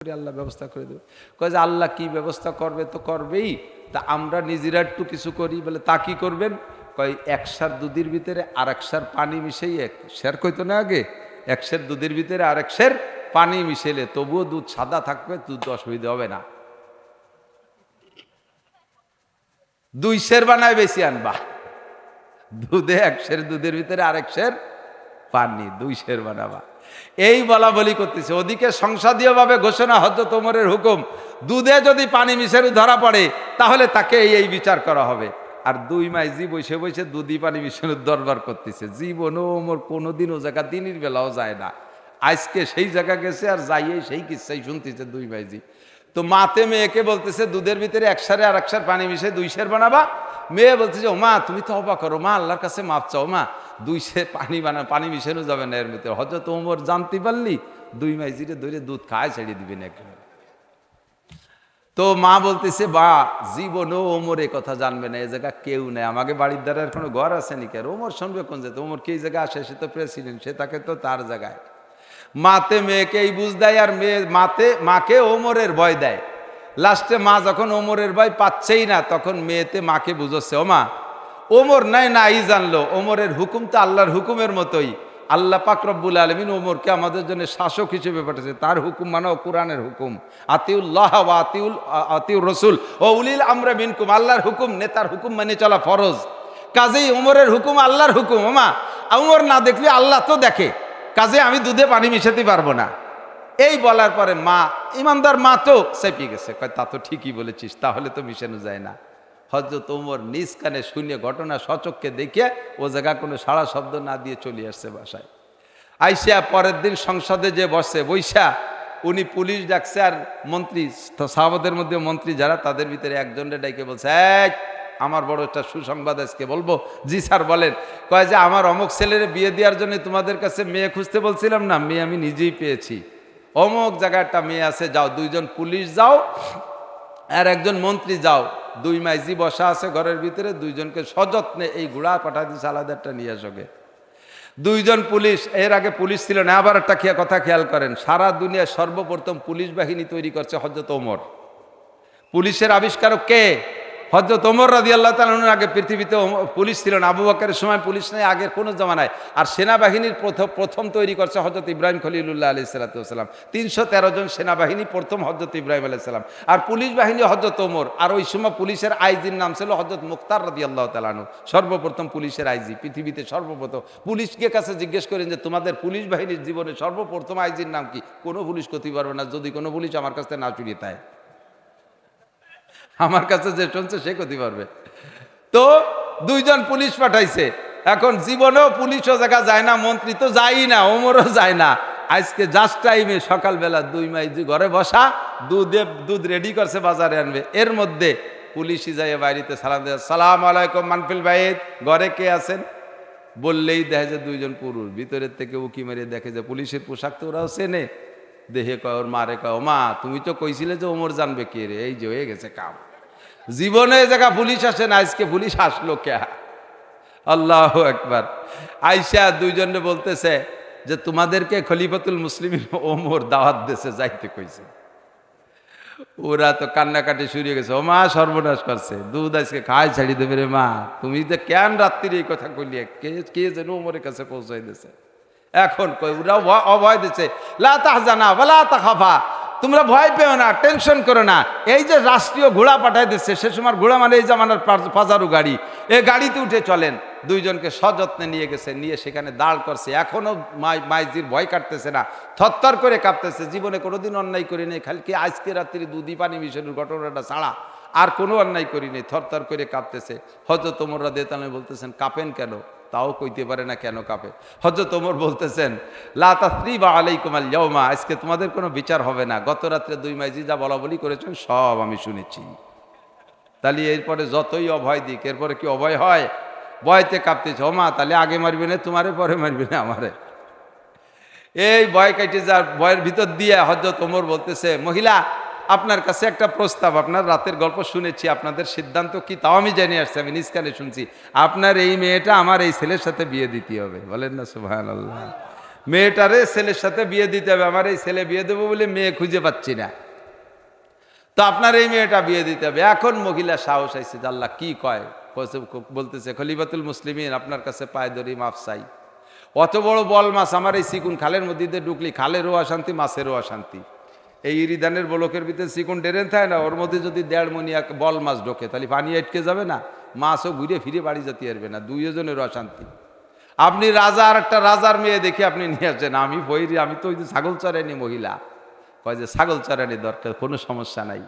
করে, আল্লাহ ব্যবস্থা করে দেবে। কয় যে, আল্লাহ কি ব্যবস্থা করবে তো করবেই, তা আমরা নিজেরা একটু কিছু করি, বলে, তা কি করবেন? কয় একসার দুধের ভিতরে আর একসার পানি মিশাই এক শের কইতো না আগে? একশের দুধের ভিতরে আর একশের পানি মিশেলে তবুও দুধ সাদা থাকবে, দুধ অসুবিধা হবে না। দুই শের বানায় বেশি আনবা। দুধে এক শের দুধের ভিতরে আরেক শের পানি, দুই শের বানাবা। এই বলা বলি করতেছে। ওদিকে সংসদীয় ভাবে ঘোষণা হতো তোমরের হুকুম। দুধে যদি পানি মিশের ধরা পড়ে, তাহলে তাকে এই বিচার করা হবে। আর দুই মাইজি বসে বসে দুধি পানি মিশনের দরবার করতেছে। জীবনও ওমর ও জায়গা দিনের বেলাও যায় না। আজকে সেই জায়গা গেছে আর যাইয়ে সেই কিচ্ছাই শুনতেছে দুই মাইজি তো মাতে মেয়েকে বলতেছে, দুধের ভিতরে একসারে আর একসার পানি মিশে দুই সের বানাবা? মেয়ে বলতেছে ও মা তুমি তো অবাক করো। মা, আল্লাহর কাছে মাপ চাও, মা। দুই সে পানি বানা পানি মিশানো যাবে না এর ভিতরে হজরত ওমর জানতে পারলি? দুই মাইজিরে ধরে দুধ খায়, ছেড়ে দিবেন একেবারে তো মা বলতেছে, বা, জীবনও ওমর এ কথা জানবে না, এ জায়গা কেউ নেই। আমাকে বাড়ির দ্বারা কোনো ঘর আছে নাকি? আর ওমর শুনবে কোন যেতে ওমর কি জায়গায় আসে? সে তো প্রেসিডেন্ট সে তাকে তো তার জায়গায়। মাতে মেয়েকে এই বুঝ দেয় আর মেয়ে মাতে, মাকে ওমরের ভয় দেয়। লাস্টে মা যখন ওমরের ভয় পাচ্ছেই না, তখন মেয়েতে মাকে বুঝোচ্ছে, ও মা ওমর নাই না এই জানলো ওমরের হুকুম তো আল্লাহর হুকুমের মতোই। আল্লাহ পাক রব্বুল আলমিন ওমরকে আমাদের জন্য শাসক হিসেবে পাঠিয়েছে। তার হুকুম মানে কোরআনের হুকুম। আতিউল্লাহ ওয়া আতিউল, আতিউর রসুল। ও উলিল আমরা মিনকুম। আল্লাহর হুকুম, নেতার হুকুম মানে চলা ফরজ। কাজেই ওমরের হুকুম আল্লাহর হুকুম। ওমা, ওমর না দেখলে আল্লাহ তো দেখে। কাজে আমি দুধে পানি মিশাতে পারব না। এই বলার পরে মা, ইমানদার মা তো চেপে গেছে। তা তো ঠিকই বলেছিস, তাহলে তো মিশানো যায় না। হজরত ওমর নিজ কানে শুনে ঘটনা সচককে দেখে ও জায়গা কোনো সাড়া শব্দ না দিয়ে চলে আসছে বাসায়। আইসা পরের দিন সংসদে যে বসে বৈশা উনি পুলিশ ডাকছে আর মন্ত্রী, সাহাবাদের মধ্যে মন্ত্রী যারা, তাদের ভিতরে একজনরে ডাইকে বলছে এক আমার বড় একটা সুসংবাদ আজকে বলব। জি স্যার বলেন, কয় যে আমার অমুক ছেলের বিয়ে দেওয়ার জন্য তোমাদের কাছে মেয়ে খুঁজতে বলছিলাম না, মেয়ে আমি নিজেই পেয়েছি। অমুক জায়গায় একটা মেয়ে আছে, যাও দুইজন পুলিশ যাও আর একজন মন্ত্রী, যাও। দুই মাইজি বসা আছে ঘরের ভিতরে, দুইজনকে সযত্নে এই ঘোড়া পাঠা দিচ্ছে আলাদারটা নিয়ে আসোগে দুইজন পুলিশ, এর আগে পুলিশ ছিল না, আবার একটা খেয়া কথা খেয়াল করেন। সারা দুনিয়ায় সর্বপ্রথম পুলিশ বাহিনী তৈরি করছে হজরত ওমর। পুলিশের আবিষ্কারক কে? হজরত ওমর রাজি আল্লাহ তালুর আগে পৃথিবীতে পুলিশ ছিল না। আবু বকরের সময় পুলিশ নেই, আগের কোনো জমানায়। আর সেনাবাহিনীর প্রথম প্রথম তৈরি করছে হজরত ইব্রাহিম খলিলুল্লাহ আলি সালাতাম তিনশো তেরো জন সেনাবাহিনী প্রথম হজরত ইব্রাহিম আলাই সালাম। আর পুলিশ বাহিনী হজরত ওমর। আর ওই সময় পুলিশের আইজির নাম ছিল হজরত মুক্তার রাজি আল্লাহ তালানু সর্বপ্রথম পুলিশের আইজি, পৃথিবীতে সর্বপ্রথম। পুলিশকে কাছে জিজ্ঞেস করেন যে, তোমাদের পুলিশ বাহিনীর জীবনে সর্বপ্রথম আইজির নাম কি? কোনো পুলিশ করতে পারবে না। যদি কোনো পুলিশ আমার কাছে না চুরিয়ে তাই আমার কাছে যে শুনছে, সে করতে পারবে তো দুইজন পুলিশ পাঠাইছে। এখন জীবনেও পুলিশও জায়গা যায় না, মন্ত্রী তো যায়ই না, ওমরও যায় না। আজকে জাস্ট টাইমে সকালবেলা দুই মাইজি ঘরে বসা, দুধে দুধ রেডি করছে, বাজারে আনবে। এর মধ্যে পুলিশই যাই বাড়িতে সালাম দেয়, সালাম আলাইকুম মানফিল ভাই ঘরে কে আছেন? বললেই দেখে যে দুইজন পুরুষ। ভিতরের থেকে উকি মেরে দেখে যে পুলিশের পোশাক তো ওরাও চেনে। দেহে কয়, ওর মারে কয় মা তুমি তো কইছিলে যে ওমর জানবে কে রে? এই যে হয়ে গেছে কাম। জীবনে জায়গা পুলিশ আসে না, আজকে পুলিশ আসলো কে? আল্লাহ একবার আইসা দুইজনে বলতেছে যে, তোমাদেরকে খলিফাতুল মুসলিম ওমর দাওয়াত দেশে যাইতে কইছে। ওরা তো কান্নাকাটি শুরু গেছে ও মা সর্বনাশ করছে। দুধ আজকে খায়, ছাড়ি দেবে রে মা। তুমি যে কেন রাত্রির এই কথা কইলিয়ে কে কে যেন ওমরের কাছে পৌঁছাই দিছে? এখন কই, ওরা অভয় দিচ্ছে লা তাহজানা ওয়ালা তাখাফা। তোমরা ভয় পেও না, টেনশন করো না। এই যে রাষ্ট্রীয় ঘোড়া পাঠাই দিচ্ছে, সে সময় ঘোড়া মানে এই জামানার পাজারু গাড়ি। এই গাড়িতে উঠে চলেন। দুইজনকে সযত্নে নিয়ে গেছে, নিয়ে সেখানে দাঁড় করছে। এখনও মাই, মাইজির ভয় কাটতেছে না। থরথর করে কাঁপতেছে। জীবনে কোনোদিন অন্যায় করি নেই, খালি কি আজকে রাত্রি দুধি পানি মিশনের ঘটনাটা ছাড়া আর কোনো অন্যায় করি নেই। থরথর করে কাঁপতেছে। হয়তো তোমরা দেতানে বলতেছেন, কাঁপেন কেন? তাও কইতে পারে না কেন কাঁপে। হজরত তোমর বলতেছেন লাতাস্ত্রী বা আলাইকুমাল ইয়মা আজকে তোমাদের কোনো বিচার হবে না। গত রাত্রে দুই মাইজি যা বলা বলি করেছেন, সব আমি শুনেছি। তাহলে এরপরে যতই অভয় দিক, এরপরে কি অভয় হয়? ভয়তে কাঁপতেছে। ও মা তাহলে আগে মারবে না, তোমারে পরে মারবে না আমারে। এই ভয় কাটে যার, ভয়ের ভিতর দিয়ে হজরত ওমর বলতেছে, মহিলা আপনার কাছে একটা প্রস্তাব, আপনার রাতের গল্প শুনেছি, আপনাদের সিদ্ধান্ত কি তাও আমি জানি আসছি, আমি নিষ্কানে শুনছি। আপনার এই মেয়েটা আমার এই ছেলের সাথে বিয়ে দিতে হবে, বলেন না সুভান আল্লাহ মেয়েটারে ছেলের সাথে বিয়ে দিতে হবে, আমার এই ছেলে বিয়ে দেবো বলে মেয়ে খুঁজে পাচ্ছি না। তো আপনার এই মেয়েটা বিয়ে দিতে হবে, এখন মহিলা সাহস আইছে যে আল্লাহ কি কয় বলতেছে, খলিফাতুল মুসলিমিন, আপনার কাছে পায়ে ধরি, মাফ চাই। অত বড় বল মাছ, আমার এই সিকুন খালের মধ্যে দিয়ে ঢুকলি খালেরও অশান্তি মাছেরও অশান্তি এই ইরিদানের বলকের ভিতরে সিকুন ডেরেন থাকে না, ওর মধ্যে যদি দেড় মনি এক বল মাছ ঢোকে, তাহলে পানি আটকে যাবে না, মাছও ঘুরে ফিরে বাড়ি যেতে পারবে না, দুইজনের অশান্তি। আপনি রাজা আর একটা রাজার মেয়ে দেখে আপনি নিয়ে আসছেন, আমি বইরি আমি তো ওই যে ছাগল চড়াইনি মহিলা। কয় যে ছাগল চড়ানি দরকার, কোনো সমস্যা নাই।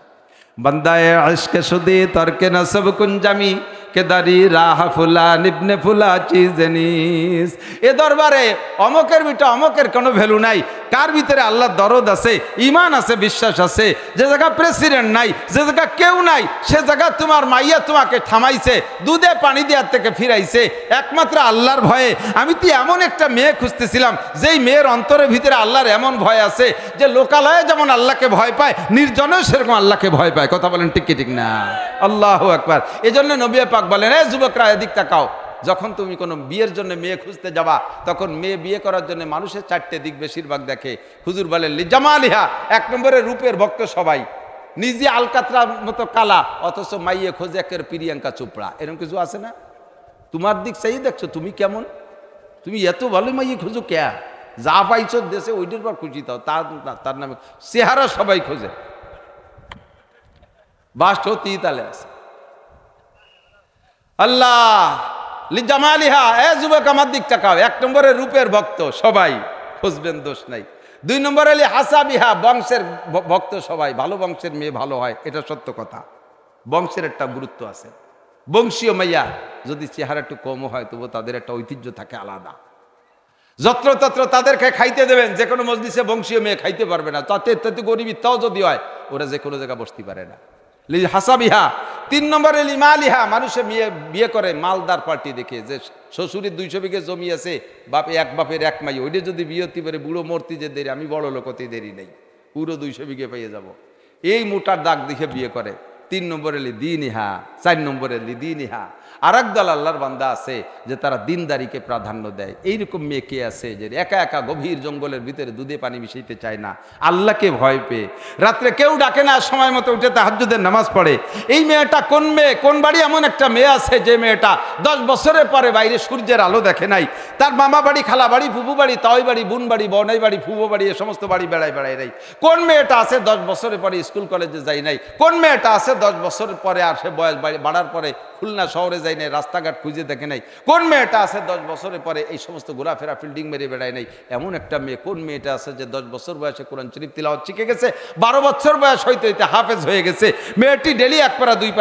বন্দায় আশকে সুদি তর্কে না সব কুঞ্জামি, কেদারি রাহা ফুলা, নিবনে ফুলা চিজনিস এ দরবারে অমকের বিটা অমকের কোনো ভ্যালু নাই কার ভিতরে আল্লাহর দরদ আছে ইমান আছে, বিশ্বাস আছে? যে জায়গা প্রেসিডেন্ট নাই, যে জায়গা কেউ নাই, সে জায়গা তোমার মাইয়া তোমাকে থামাইছে, দুধে পানি দেওয়ার থেকে ফিরাইছে, একমাত্র আল্লাহর ভয়ে। আমি তো এমন একটা মেয়ে খুঁজতেছিলাম, যেই মেয়ের অন্তরের ভিতরে আল্লাহর এমন ভয় আছে যে লোকালয়ে যেমন আল্লাহকে ভয় পায়, নির্জনেও সেরকম আল্লাহকে ভয় পায়। কথা বলেন ঠিক কি ঠিক না? আল্লাহ একবার এই জন্য নবী পাক বলেন, এ যুবকরা, এদিক তাকাও। যখন তুমি কোনো বিয়ের জন্য মেয়ে খুঁজতে যাবা, তখন মেয়ে বিয়ে করার জন্য মানুষের চারটে দিক বেশিরভাগ দেখে। হুজুর বলেন লিজামালিহা এক নম্বরে রূপের ভক্ত সবাই। নিজে আলকাতরার মতো কালা, অথচ মাইয়ে খোঁজে একের প্রিয়াঙ্কা চোপড়া। এরকম কিছু আছে না? তোমার দিক সেই দেখছ, তুমি কেমন? তুমি এত ভালো মাইয়ে খুঁজো কে? যা পাইছো দেশে ওইটার পর খুঁজি তাও তার তার নামে চেহারা সবাই খোঁজে। বাস্ট হতেই তালে আছে। আল্লাহ! লিজামালিহা, এ যুবক আমার দিক তাকাও। এক নম্বরে রূপের ভক্ত, সবাই খুঁজবেন দোষ নাই। দুই নম্বরে হলে হাসাবিহা, বংশের ভক্ত সবাই, ভালো বংশের মেয়ে ভালো হয়, এটা সত্য কথা। বংশের একটা গুরুত্ব আছে। বংশীয় মাইয়া, যদি চেহারা একটু কমও হয় তবু তাদের একটা ঐতিহ্য থাকে আলাদা। যত্রতত্র তাদেরকে খাইতে দেবেন, যে কোনো মসজিদে বংশীয় মেয়ে খাইতে পারবে না। তাতে তাতে গরিবী তাও যদি হয়, ওরা যে কোনো জায়গায় বসতে পারে না। লি, হাসাবিহা তিন নম্বরে লিমালিহা মানুষে বিয়ে বিয়ে করে, মালদার পার্টি দেখে, যে শ্বশুরের দুইশো বিঘে জমি আছে, বাপ, এক বাপের এক মাই, ওইটা যদি বিয়ে হতে পারে, বুড়ো মর্তি যে দেরি, আমি বড় লোক হতে দেরি নেই, পুরো দুইশো বিঘে পেয়ে যাব। এই মোটার দাগ দেখে বিয়ে করে। তিন নম্বরে লি দিন ইহা চার নম্বরে লি দিন ইহা আর একদল আল্লাহর বান্দা আছে যে তারা দিনদারিকে প্রাধান্য দেয়। এইরকম মেয়ে কে আছে যে একা একা গভীর জঙ্গলের ভিতরে দুধে পানি মিশাইতে চায় না। আল্লাহকে ভয় পেয়ে। রাত্রে কেউ ডাকে না, সময় মতো উঠে তাহাজ্জুদের নামাজ পড়ে। এই মেয়েটা কোন মেয়ে? কোন বাড়ি? এমন একটা মেয়ে আছে যে মেয়েটা দশ বছরের পরে বাইরে সূর্যের আলো দেখে নাই। তার মামা বাড়ি, খালা বাড়ি, ফুফু বাড়ি তাওই বাড়ি, বোন বাড়ি, বনাই বাড়ি, ফুবো বাড়ি, এ সমস্ত বাড়ি বেড়াই বেড়াই নাই। কোন মেয়েটা আছে দশ বছরের পরে স্কুল কলেজে যাই নাই? কোন মেয়েটা আছে দশ বছর পরে আসে বয়স বাড়ার পরে খুলনা শহরে যাই নাই, রাস্তাঘাট খুঁজে দেখে নাই। কোন মেয়েটা আছে দশ বছরের পরে? এই সমস্ত ঘোরাফেরা ফিল্ডিং মেরে বেড়ায় নাই। এমন একটা মেয়ে, কোন মেয়েটা আছে যে দশ বছর বয়সে কোরআন শরীফ তিলাওয়াত শিখে গেছে, বারো বছর বয়স হইতে হইতে হাফেজ হয়ে গেছে? মেয়েটি ডেলি এক পারা, দুই পারা